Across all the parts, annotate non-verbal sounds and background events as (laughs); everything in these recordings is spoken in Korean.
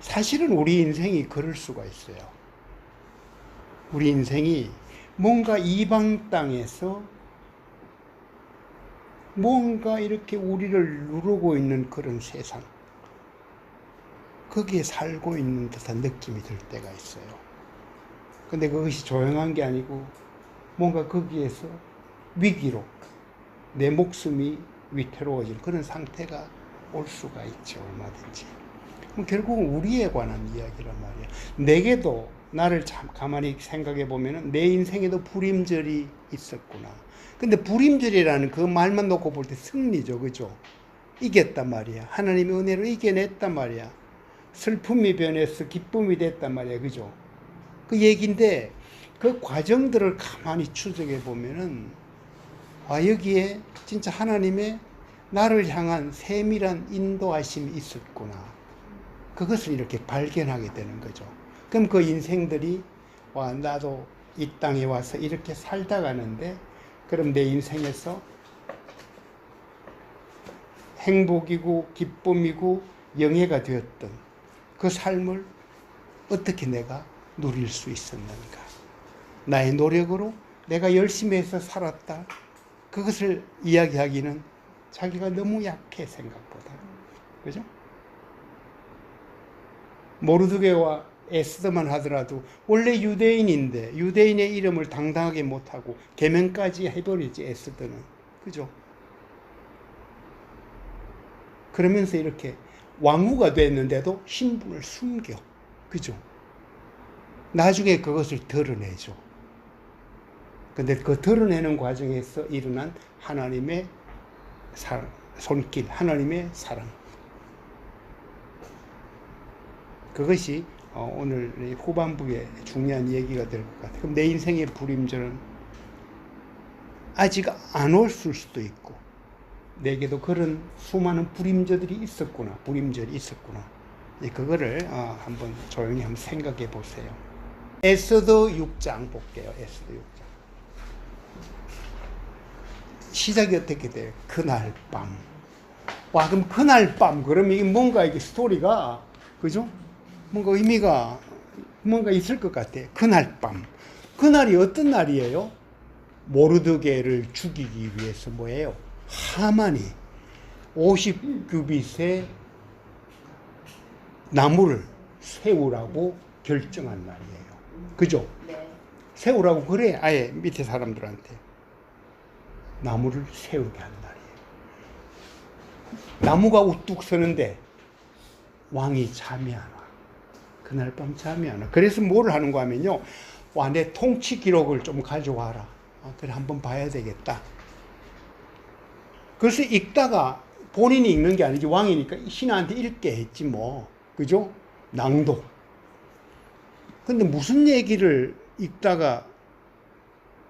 사실은 우리 인생이 그럴 수가 있어요. 우리 인생이 뭔가 이방 땅에서 뭔가 이렇게 우리를 누르고 있는 그런 세상. 거기에 살고 있는 듯한 느낌이 들 때가 있어요. 근데 그것이 조용한 게 아니고 뭔가 거기에서 위기로 내 목숨이 위태로워질 그런 상태가 올 수가 있죠, 얼마든지. 결국은 우리에 관한 이야기란 말이야. 내게도 나를 참 가만히 생각해 보면은 내 인생에도 불임절이 있었구나. 근데 불임절이라는 그 말만 놓고 볼 때 승리죠, 그죠? 이겼단 말이야. 하나님의 은혜로 이겨냈단 말이야. 슬픔이 변해서 기쁨이 됐단 말이야, 그죠? 그 얘기인데 그 과정들을 가만히 추적해 보면은 아 여기에 진짜 하나님의 나를 향한 세밀한 인도하심이 있었구나. 그것을 이렇게 발견하게 되는 거죠. 그럼 그 인생들이 와 나도 이 땅에 와서 이렇게 살다 가는데 그럼 내 인생에서 행복이고 기쁨이고 영예가 되었던 그 삶을 어떻게 내가 누릴 수 있었는가? 나의 노력으로 내가 열심히 해서 살았다. 그것을 이야기하기는 자기가 너무 약해 생각보다. 그죠? 모르드게와 에스더만 하더라도 원래 유대인인데 유대인의 이름을 당당하게 못하고 개명까지 해버리지 에스더는 그죠? 그러면서 이렇게 왕후가 됐는데도 신분을 숨겨 그죠? 나중에 그것을 드러내죠. 근데 그 드러내는 과정에서 일어난 하나님의 사랑, 손길, 하나님의 사랑. 그것이 어, 오늘 이 후반부에 중요한 얘기가 될 것 같아요. 그럼 내 인생의 불임절은 아직 안올 수도 있고, 내게도 그런 수많은 불임절들이 있었구나, 불임절이 있었구나. 예, 그거를 어, 한번 조용히 한번 생각해 보세요. 에스더 6장 볼게요. 에스더 6장. 시작이 어떻게 돼요? 그날 밤. 와, 그럼 그날 밤, 그러면 이게 뭔가 이게 스토리가, 그죠? 뭔가 의미가, 뭔가 있을 것 같아. 그날 밤. 그날이 어떤 날이에요? 모르드게를 죽이기 위해서 뭐예요? 하만이 50규빗의 나무를 세우라고 결정한 날이에요. 그죠? 네. 세우라고 그래. 아예 밑에 사람들한테. 나무를 세우게 한 날이에요. 나무가 우뚝 서는데 왕이 잠이 안 와. 그날 밤 잠이 안 와. 그래서 뭘 하는 거 하면요. 와, 내 통치 기록을 좀 가져와라. 아, 그래, 한번 봐야 되겠다. 그래서 읽다가 본인이 읽는 게 아니지 왕이니까 신하한테 읽게 했지 뭐. 그죠? 낭독. 근데 무슨 얘기를 읽다가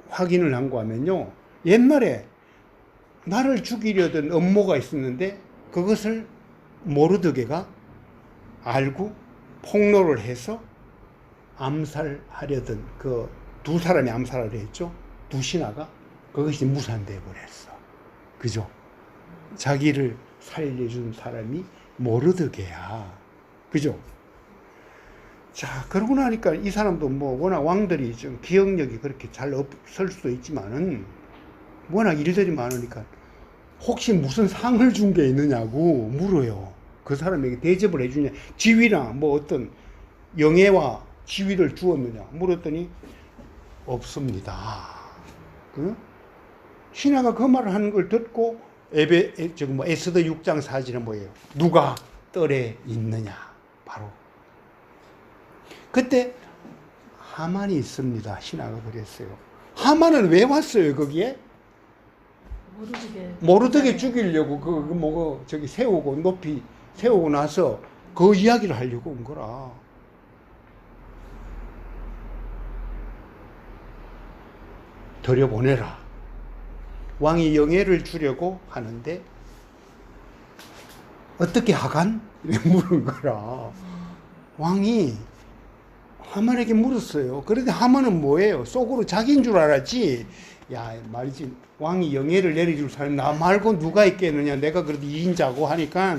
확인을 한 거 하면요. 옛날에 나를 죽이려던 음모가 있었는데 그것을 모르드게가 알고 폭로를 해서 암살하려던 그 두 사람이 암살하려 했죠. 두 신하가 그것이 무산돼 버렸어. 그죠? 자기를 살려준 사람이 모르드게야. 그죠? 자, 그러고 나니까 이 사람도 뭐 워낙 왕들이 좀 기억력이 그렇게 잘 없을 수도 있지만은 워낙 일들이 많으니까 혹시 무슨 상을 준 게 있느냐고 물어요. 그 사람에게 대접을 해주냐. 지위나 뭐 어떤 영예와 지위를 주었느냐. 물었더니 없습니다. 그? 신하가 그 말을 하는 걸 듣고 에베, 에, 저기 뭐 에스더 6장 사진은 뭐예요? 누가 뜰에 있느냐. 바로 그때 하만이 있습니다. 신하가 그랬어요. 하만은 왜 왔어요, 거기에? 모르게. 모르드게 죽이려고 그, 그 뭐고 저기 세우고 높이 세우고 나서 그 이야기를 하려고 온 거라. 들여보내라. 왕이 영예를 주려고 하는데 어떻게 하간? (laughs) 물은 거라. 왕이 하만에게 물었어요. 그런데 하만은 뭐예요? 속으로 자기인 줄 알았지. 야, 말이지. 왕이 영예를 내려줄 사람 나 말고 누가 있겠느냐. 내가 그래도 2인자고 하니까.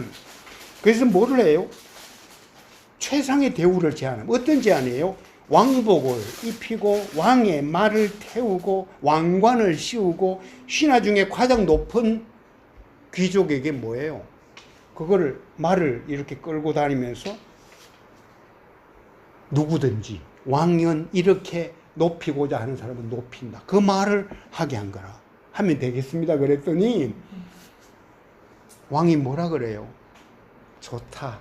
그래서 뭐를 해요? 최상의 대우를 제안합니다. 어떤 제안이에요? 왕복을 입히고 왕의 말을 태우고 왕관을 씌우고 신하 중에 가장 높은 귀족에게 뭐예요? 그거를 말을 이렇게 끌고 다니면서 누구든지 왕은 이렇게 높이고자 하는 사람은 높인다. 그 말을 하게 한 거라. 하면 되겠습니다. 그랬더니 왕이 뭐라 그래요? 좋다.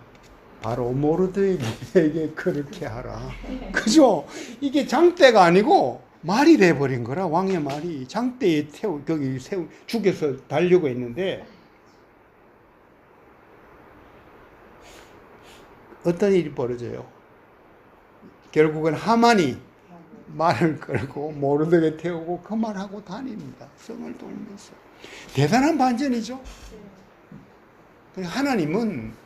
바로 모르드에게 (laughs) 그렇게 하라. 그죠? 이게 장대가 아니고 말이 돼버린 거라 왕의 말이 장대에 태우 거기 세우 죽여서 달려고 했는데 어떤 일이 벌어져요? 결국은 하만이 말을 끌고 모르드에 태우고 그 말하고 다닙니다. 성을 돌면서 대단한 반전이죠. 하나님은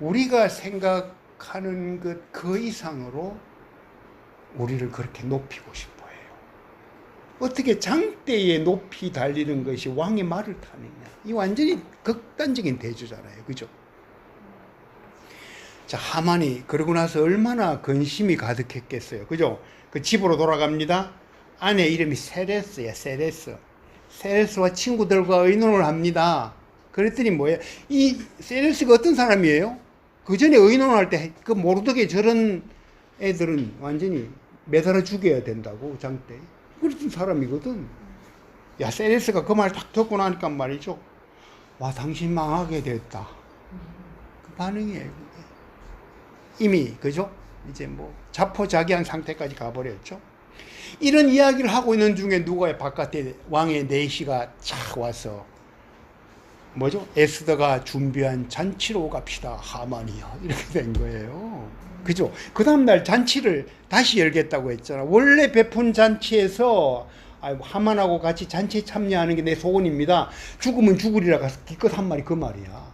우리가 생각하는 것 그 이상으로 우리를 그렇게 높이고 싶어 해요. 어떻게 장대에 높이 달리는 것이 왕의 말을 타느냐. 이 완전히 극단적인 대조잖아요. 그죠? 자, 하만이 그러고 나서 얼마나 근심이 가득했겠어요. 그죠? 그 집으로 돌아갑니다. 아내 이름이 세레스야, 세레스. 세레스와 친구들과 의논을 합니다. 그랬더니 뭐예요? 이 세레스가 어떤 사람이에요? 그 전에 의논할 때 그 모르드게 저런 애들은 완전히 매달아 죽여야 된다고 장대. 그랬던 사람이거든. 야 세레스가 그 말 딱 듣고 나니까 말이죠. 와 당신 망하게 됐다. 그 반응이에요. 이미 그죠? 이제 뭐 자포자기한 상태까지 가버렸죠. 이런 이야기를 하고 있는 중에 누가 바깥에 왕의 내시가 착 와서 뭐죠? 에스더가 준비한 잔치로 갑시다. 하만이요. 이렇게 된 거예요. 그죠? 그 다음날 잔치를 다시 열겠다고 했잖아. 원래 베푼 잔치에서 하만하고 같이 잔치에 참여하는 게 내 소원입니다. 죽으면 죽으리라 가서 기껏 한 말이 그 말이야.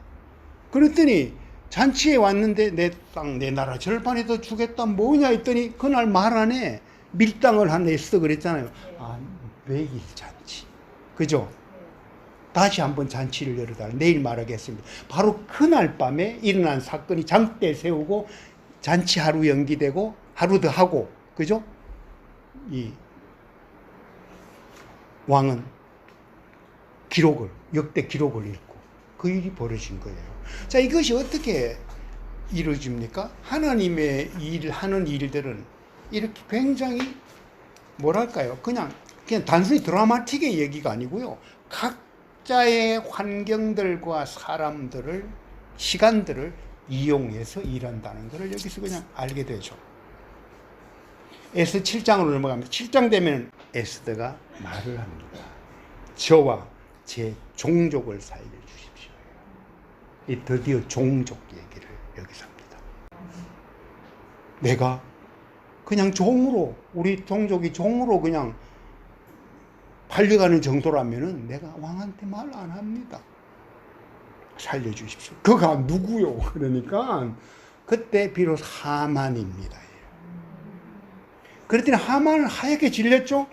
그랬더니 잔치에 왔는데 내 땅, 내 나라 절반에도 주겠다 뭐냐 했더니 그날 말 안에 밀당을 한 에스더 그랬잖아요. 아, 매일 잔치. 그죠? 다시 한번 잔치를 열어달라. 내일 말하겠습니다. 바로 그날 밤에 일어난 사건이 장대 세우고 잔치 하루 연기되고 하루 더 하고 그죠? 이 왕은 기록을 역대 기록을 읽고 그 일이 벌어진 거예요. 자 이것이 어떻게 이루어집니까? 하나님의 일 하는 일들은 이렇게 굉장히 뭐랄까요? 그냥 그냥 단순히 드라마틱의 얘기가 아니고요. 각 자의 환경들과 사람들을 시간들을 이용해서 일한다는 것을 여기서 그냥 알게 되죠. 에스 7장으로 넘어갑니다. 7장 되면 에스더가 말을 합니다. 저와 제 종족을 살려 주십시오. 이 드디어 종족 얘기를 여기서 합니다. 내가 그냥 종으로 우리 종족이 종으로 그냥 팔려가는 정도라면은 내가 왕한테 말 안 합니다. 살려주십시오. 그가 누구요? 그러니까 그때 비로소 하만입니다. 그랬더니 하만은 하얗게 질렸죠?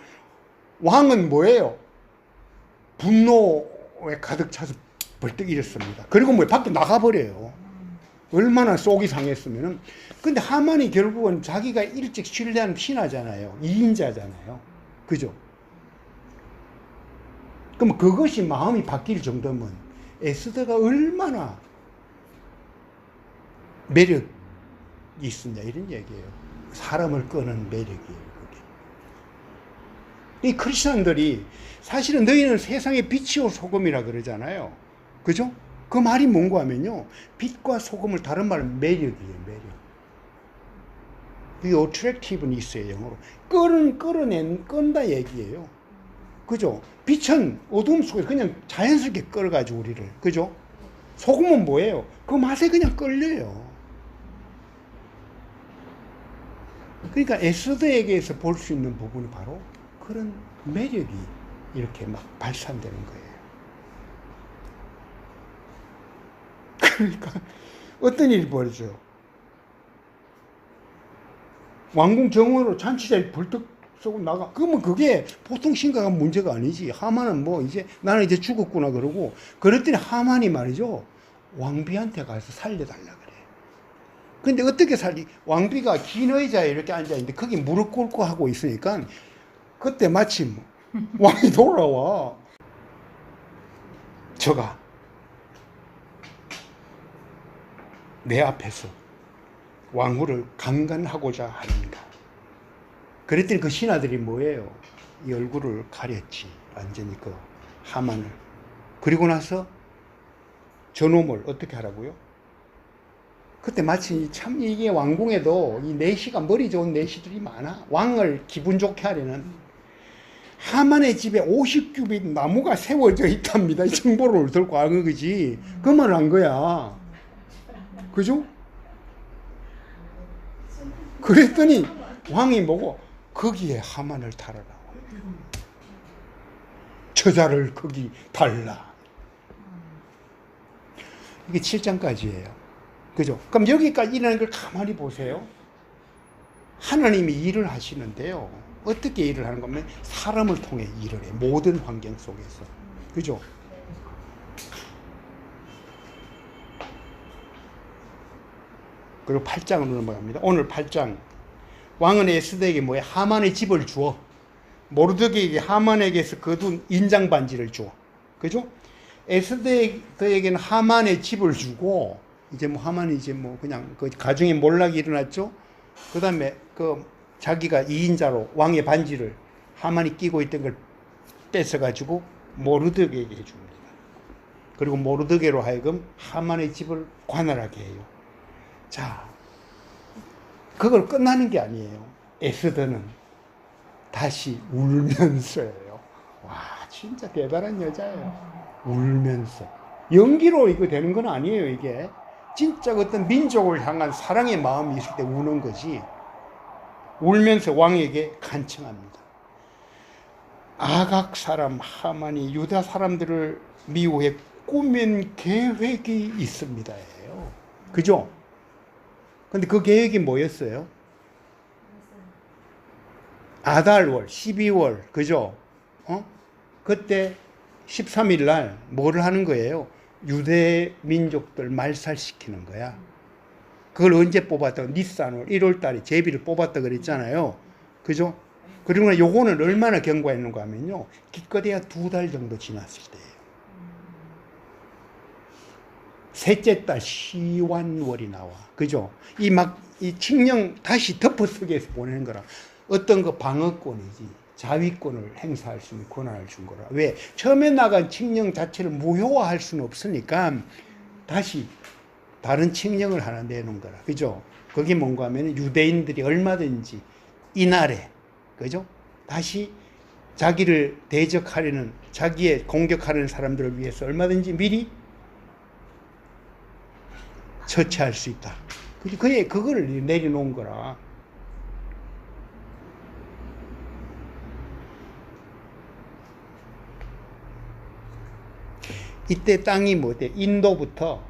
왕은 뭐예요? 분노에 가득 차서 벌떡 일었습니다. 그리고 뭐 밖에 나가버려요. 얼마나 속이 상했으면은. 근데 하만이 결국은 자기가 일찍 신뢰한 신하잖아요. 이인자잖아요. 그죠? 그럼 그것이 마음이 바뀔 정도면 에스더가 얼마나 매력이 있었냐 이런 얘기예요. 사람을 끄는 매력이에요. 그게. 이 크리스천들이 사실은 너희는 세상의 빛이요 소금이라 그러잖아요. 그죠? 그 말이 뭔가 하면요. 빛과 소금을 다른 말은 매력이에요. 매력. 이 attractive는 있어요. 영어로. 끌은 끌어낸 끈다 얘기예요. 그죠? 빛은 어둠 속에서 그냥 자연스럽게 끌어가지고 우리를. 그죠? 소금은 뭐예요? 그 맛에 그냥 끌려요. 그러니까 에스더에게서 볼 수 있는 부분이 바로 그런 매력이 이렇게 막 발산되는 거예요. (laughs) 그러니까 어떤 일이 벌어져요? 왕궁 정원으로 잔치자리 벌떡 쏘고 나가. 그러면 그게 보통 심각한 문제가 아니지. 하만은 뭐 이제 나는 이제 죽었구나 그러고 그랬더니 하만이 말이죠. 왕비한테 가서 살려달라 그래. 근데 어떻게 살리? 왕비가 긴 의자에 이렇게 앉아 있는데 거기 무릎 꿇고 하고 있으니까 그때 마침 (laughs) 왕이 돌아와. 저가 내 앞에서 왕후를 강간하고자 하는가. 그랬더니 그 신하들이 뭐예요? 이 얼굴을 가렸지. 완전히 그 하만을. 그리고 나서 저놈을 어떻게 하라고요? 그때 마치 참 이게 왕궁에도 이 내시가 머리 좋은 내시들이 많아. 왕을 기분 좋게 하려는 하만의 집에 50규빗 나무가 세워져 있답니다. 이 정보를 들고 가는 거지. 그 말을 한 거야. 그죠? 그랬더니 왕이 뭐고 거기에 하만을 달아라. 저자를 거기 달라. 이게 7장까지예요. 그죠? 그럼 여기까지 일어나는 걸 가만히 보세요. 하나님이 일을 하시는데요. 어떻게 일을 하는 거면 사람을 통해 일을 해. 모든 환경 속에서. 그죠? 그리고 8장으로 넘어갑니다. 오늘 8장. 왕은 에스더에게 뭐야? 하만의 집을 주어. 모르드게에게 하만에게서 거둔 인장 반지를 주어. 그죠? 에스더에게는 하만의 집을 주고 이제 뭐 하만이 이제 뭐 그냥 그 가정에 몰락이 일어났죠. 그다음에 그 자기가 이인자로 왕의 반지를 하만이 끼고 있던 걸 뺏어 가지고 모르드게에게 줍니다. 그리고 모르드게로 하여금 하만의 집을 관할하게 해요. 자, 그걸 끝나는 게 아니에요. 에스더는 다시 울면서예요. 와, 진짜 대단한 여자예요. 울면서. 연기로 이거 되는 건 아니에요, 이게. 진짜 어떤 민족을 향한 사랑의 마음이 있을 때 우는 거지. 울면서 왕에게 간청합니다. 아각 사람 하만이 유다 사람들을 미워해 꾸민 계획이 있습니다. 그죠? 근데 그 계획이 뭐였어요? 아달월, 12월, 그죠? 어? 그때 13일 날 뭐를 하는 거예요? 유대 민족들 말살시키는 거야. 그걸 언제 뽑았다고? 니산월 1월 달에 제비를 뽑았다 그랬잖아요. 그죠? 그리고 요거는 얼마나 경과했는가 하면요. 기껏해야 두 달 정도 지났을 때예요. 셋째 달 시완월이 나와. 그죠? 이 막, 이 칙령 다시 덮어쓰기 해서 보내는 거라. 어떤 그 방어권이지. 자위권을 행사할 수 있는 권한을 준 거라. 왜? 처음에 나간 칙령 자체를 무효화할 수는 없으니까 다시 다른 칙령을 하나 내놓은 거라. 그죠? 그게 뭔가 하면 유대인들이 얼마든지 이날에, 그죠? 다시 자기를 대적하려는, 자기의 공격하려는 사람들을 위해서 얼마든지 미리 처치할 수 있다. 그게 그거를 내려놓은 거라. 이때 땅이 뭐대? 인도부터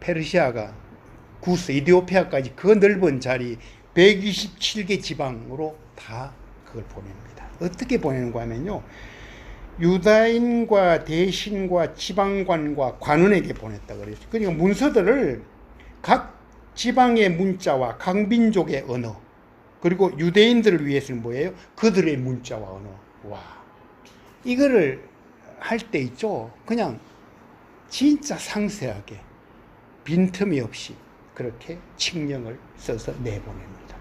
페르시아가 구스, 이디오피아까지 그 넓은 자리 127개 지방으로 다 그걸 보냅니다. 어떻게 보내는가 하면요. 유다인과 대신과 지방관과 관원에게 보냈다 그랬어요. 그러니까 문서들을 각 지방의 문자와 각 민족의 언어 그리고 유대인들을 위해서는 뭐예요? 그들의 문자와 언어. 와. 이거를 할 때 있죠. 그냥 진짜 상세하게 빈틈이 없이 그렇게 칙령을 써서 내보냅니다.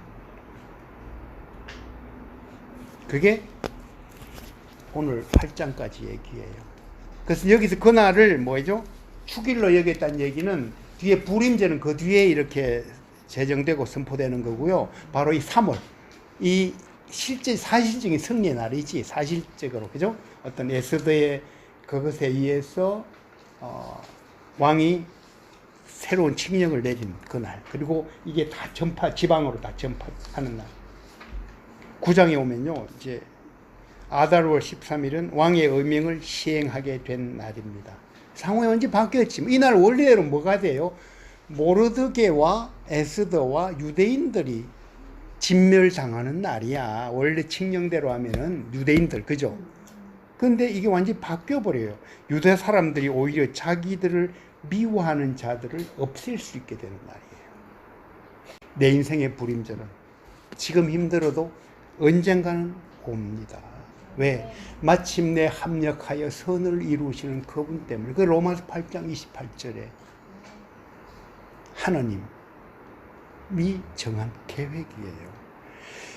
그게 오늘 8장까지 얘기예요. 그래서 여기서 그날을 뭐죠? 축일로 여겼다는 얘기는 뒤에 불임제는 그 뒤에 이렇게 제정되고 선포되는 거고요. 바로 이 3월. 이 실제 사실적인 승리의 날이지 사실적으로 그죠? 어떤 에스더의 그것에 의해서 어, 왕이 새로운 칙령을 내린 그날 그리고 이게 다 전파 지방으로 다 전파하는 날 9장에 오면요 이제 아달월 13일은 왕의 의명을 시행하게 된 날입니다 상황이 언제 바뀌었지 이날 원래대로 뭐가 돼요 모르드게와 에스더와 유대인들이 진멸당하는 날이야. 원래 칙령대로 하면은 유대인들, 그죠? 근데 이게 완전히 바뀌어 버려요. 유대 사람들이 오히려 자기들을 미워하는 자들을 없앨 수 있게 되는 날이에요. 내 인생의 부림절은 지금 힘들어도 언젠가는 옵니다. 왜? 마침내 합력하여 선을 이루시는 그분 때문에. 그 로마서 8장 28절에 하나님이 정한 계획이에요.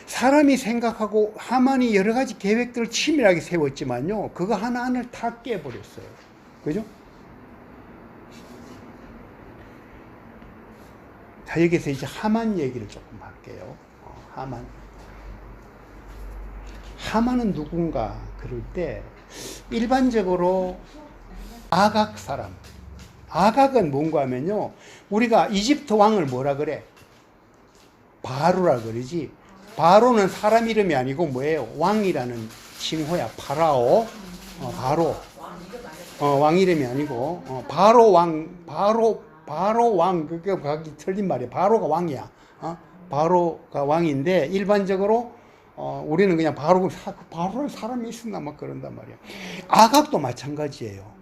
사람이 생각하고 하만이 여러 가지 계획들을 치밀하게 세웠지만요. 그거 하나하나를 다 깨버렸어요. 그죠? 자, 여기서 이제 하만 얘기를 조금 할게요. 어, 하만. 하만은 누군가 그럴 때 일반적으로 아각 사람. 아각은 뭔가 하면요. 우리가 이집트 왕을 뭐라 그래? 바로라 그러지. 바로는 사람 이름이 아니고 뭐예요? 왕이라는 칭호야. 파라오. 어, 바로. 어, 왕 이름이 아니고 어, 바로 왕 바로 바로 왕 그게 틀린 말이야. 바로가 왕이야. 어? 바로가 왕인데 일반적으로 어, 우리는 그냥 바로 사, 바로 사람이 있었나 막 그런단 말이야. 아각도 마찬가지예요.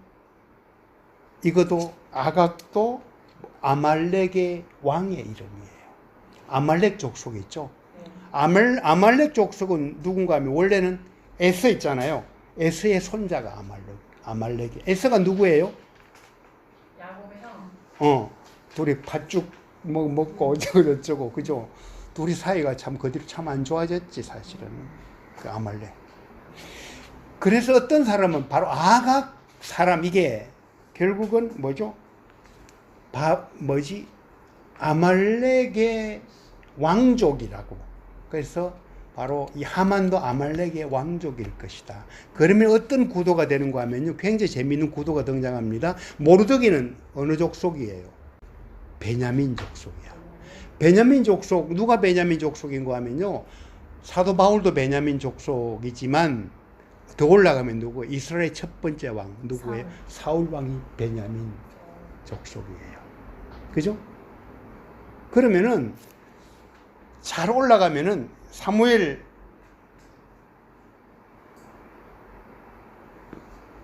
이것도 아각도 아말렉의 왕의 이름이에요. 아말렉 족속 있죠. 아말 아말렉 족속은 누군가 하면 원래는 에스 있잖아요. 에스의 손자가 아말렉. 아말렉이. 에스가 누구예요? 야곱의 형. 어. 둘이 팥죽 먹, 먹고 어쩌고 저쩌고 그죠? 둘이 사이가 참 그 뒤로 참 안 좋아졌지 사실은. 그 아말렉. 그래서 어떤 사람은 바로 아각 사람 이게 결국은 뭐죠? 바 뭐지? 아말렉의 왕족이라고. 그래서 바로 이 하만도 아말렉의 왕족일 것이다. 그러면 어떤 구도가 되는가 하면요. 굉장히 재미있는 구도가 등장합니다. 모르드기는 어느 족속이에요? 베냐민 족속이야. 베냐민 족속, 누가 베냐민 족속인가 하면요. 사도 바울도 베냐민 족속이지만 더 올라가면 누구? 이스라엘 첫 번째 왕 누구예요? 사울 왕이 베냐민 족속이에요. 그죠? 그러면은 잘 올라가면은 사무엘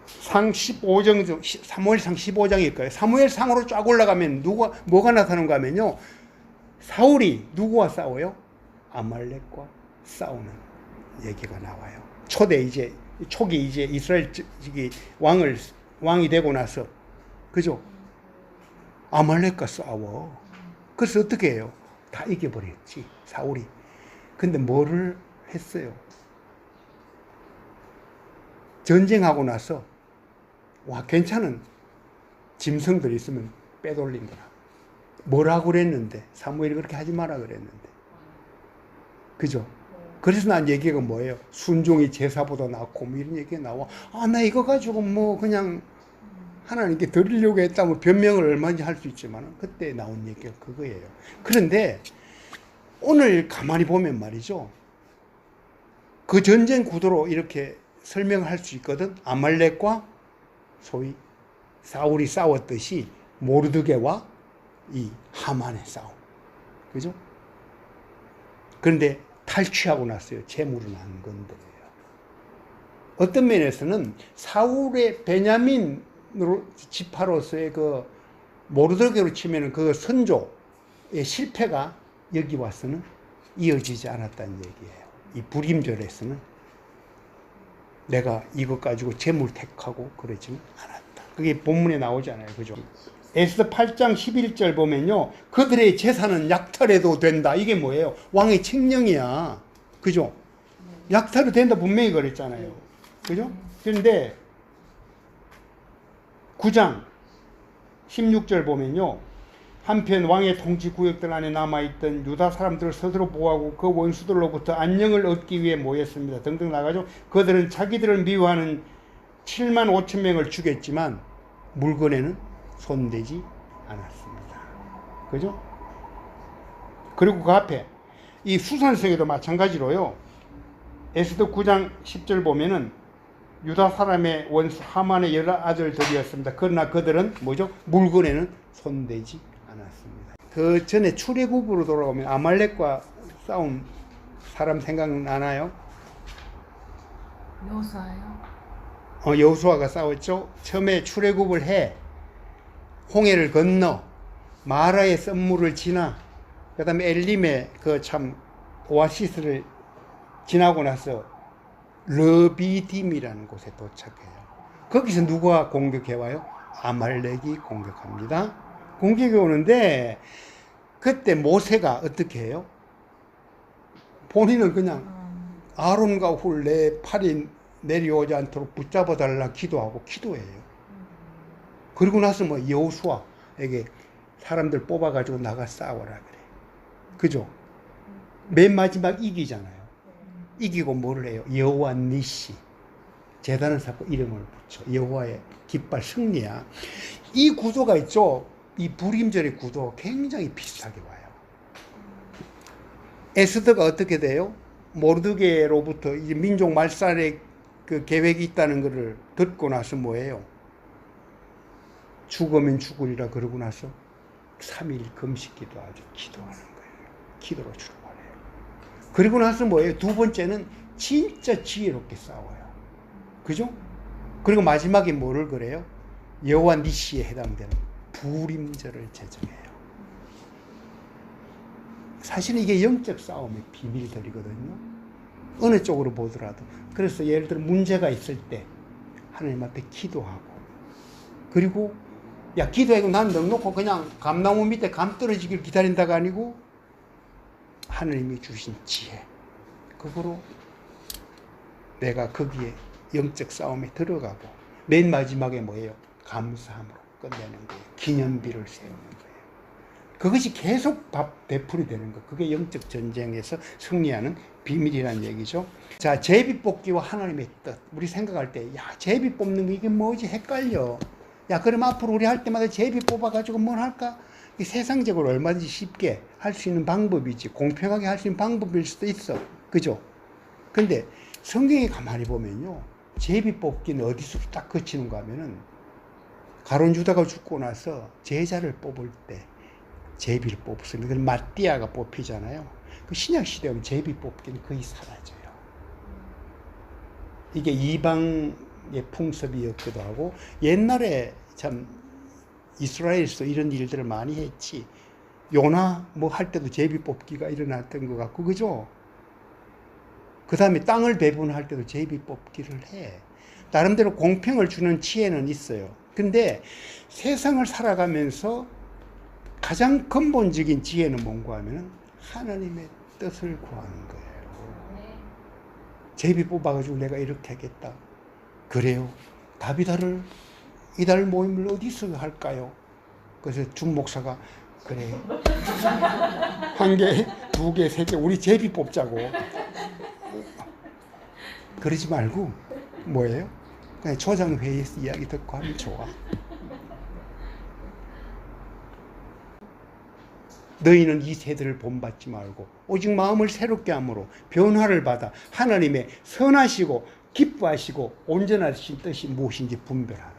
상 15장 중 사무엘상 15장일 거예요. 사무엘상으로 쫙 올라가면 누가 뭐가 나타나는가 하면요. 사울이 누구와 싸워요? 아말렉과 싸우는 얘기가 나와요. 초대 이제 초기 이제 이스라엘 왕을 왕이 되고 나서 그죠? 아말렉과 싸워. 그래서 어떻게 해요? 다 이겨버렸지 사울이. 근데 뭐를 했어요? 전쟁하고 나서 와 괜찮은 짐승들 있으면 빼돌린 거라. 뭐라고 그랬는데 사무엘이 그렇게 하지 마라 그랬는데. 그죠? 그래서 난 얘기가 뭐예요? 순종이 제사보다 낫고 뭐 이런 얘기가 나와. 아 나 이거 가지고 뭐 그냥 하나님께 드리려고 했다면 변명을 얼마든지 할 수 있지만 그때 나온 얘기가 그거예요. 그런데 오늘 가만히 보면 말이죠. 그 전쟁 구도로 이렇게 설명할 수 있거든. 아말렉과 소위 사울이 싸웠듯이 모르드게와 이 하만의 싸움. 그죠? 그런데 탈취하고 났어요. 재물은 안 건드려요. 어떤 면에서는 사울의 베냐민으로 지파로서의 그 모르드게로 치면은 그 선조의 실패가 여기 와서는 이어지지 않았다는 얘기예요. 이 불임절에서는 내가 이것 가지고 재물 택하고 그러지는 않았다. 그게 본문에 나오잖아요. 그죠? 에스더 8장 11절 보면요. 그들의 재산은 약탈해도 된다. 이게 뭐예요? 왕의 칙령이야. 그죠? 약탈이 된다 분명히 그랬잖아요. 그죠? 그런데 9장 16절 보면요. 한편 왕의 통치 구역들 안에 남아있던 유다 사람들을 스스로 보호하고 그 원수들로부터 안녕을 얻기 위해 모였습니다. 등등 나가죠. 그들은 자기들을 미워하는 7만 5천 명을 죽였지만 물건에는 손대지 않았습니다. 그죠? 그리고 그 앞에 이 수산성에도 마찬가지로요. 에스더 9장 10절 보면은 유다 사람의 원수 하만의 여러 아들들이었습니다. 그러나 그들은 뭐죠? 물건에는 손대지 않았습니다. 그 전에 출애굽으로 돌아오면 아말렉과 싸운 사람 생각나나요? 요사요. 어, 여호수아가 싸웠죠. 처음에 출애굽을 해 홍해를 건너 마라의 썸물을 지나 그 다음에 엘림의 그 참 오아시스를 지나고 나서 르비딤이라는 곳에 도착해요. 거기서 누가 공격해 와요? 아말렉이 공격합니다. 공격이 오는데 그때 모세가 어떻게 해요? 본인은 그냥 아론과 훌 내 팔이 내려오지 않도록 붙잡아 달라 기도하고 기도해요. 그리고 나서 뭐 여호수아에게 사람들 뽑아가지고 나가 싸워라 그래. 그죠? 맨 마지막 이기잖아요. 이기고 뭐를 해요? 여호와 니시 재단을 쌓고 이름을 붙여 여호와의 깃발 승리야. 이 구도가 있죠. 이 불임절의 구도 굉장히 비슷하게 와요. 에스더가 어떻게 돼요? 모르드게로부터 이제 민족 말살의 그 계획이 있다는 것을 듣고 나서 뭐예요? 죽으면 죽으리라 그러고 나서 3일 금식 기도하죠. 기도하는 거예요. 기도로 출발해요. 그리고 나서 뭐예요? 두 번째는 진짜 지혜롭게 싸워요. 그죠? 그리고 마지막에 뭐를 그래요? 여호와 니시에 해당되는 불임절을 제정해요. 사실은 이게 영적 싸움의 비밀들이거든요. 어느 쪽으로 보더라도. 그래서 예를 들어 문제가 있을 때 하나님 앞에 기도하고 그리고 야 기도하고 난 넉놓고 그냥 감나무 밑에 감 떨어지길 기다린다가 아니고 하나님이 주신 지혜 그거로 내가 거기에 영적 싸움에 들어가고 맨 마지막에 뭐예요? 감사함으로 끝내는 거예요. 기념비를 세우는 거예요. 그것이 계속 밥 되풀이 되는 거. 그게 영적 전쟁에서 승리하는 비밀이라는 얘기죠. 자, 제비 뽑기와 하나님의 뜻. 우리 생각할 때, 야, 제비 뽑는 거 이게 뭐지? 헷갈려. 야, 그럼 앞으로 우리 할 때마다 제비 뽑아가지고 뭘 할까? 이 세상적으로 얼마든지 쉽게 할 수 있는 방법이지. 공평하게 할 수 있는 방법일 수도 있어. 그죠? 근데 성경에 가만히 보면요. 제비 뽑기는 어디서 딱 그치는가 하면은 가론 유다가 죽고 나서 제자를 뽑을 때 제비를 뽑습니다. 그 마띠아가 뽑히잖아요. 그 신약 시대 오면 제비 뽑기는 거의 사라져요. 이게 이방의 풍습이었기도 하고 옛날에 참 이스라엘에서 이런 일들을 많이 했지. 요나 뭐 할 때도 제비 뽑기가 일어났던 것 같고 그죠? 그 다음에 땅을 배분할 때도 제비 뽑기를 해. 나름대로 공평을 주는 지혜는 있어요. 근데 세상을 살아가면서 가장 근본적인 지혜는 뭔가 하면은 하나님의 뜻을 구하는 거예요. 제비 뽑아가지고 내가 이렇게 하겠다. 그래요. 다비다를 이달 모임을 어디서 할까요? 그래서 중 목사가 그래요. (laughs) 한 개, 두 개, 세 개, 우리 제비 뽑자고. 그러지 말고 뭐예요? 그냥 조장 회의에서 이야기 듣고 하면 좋아. 너희는 이 세대를 본받지 말고 오직 마음을 새롭게 함으로 변화를 받아 하나님의 선하시고 기뻐하시고 온전하신 뜻이 무엇인지 분별하라.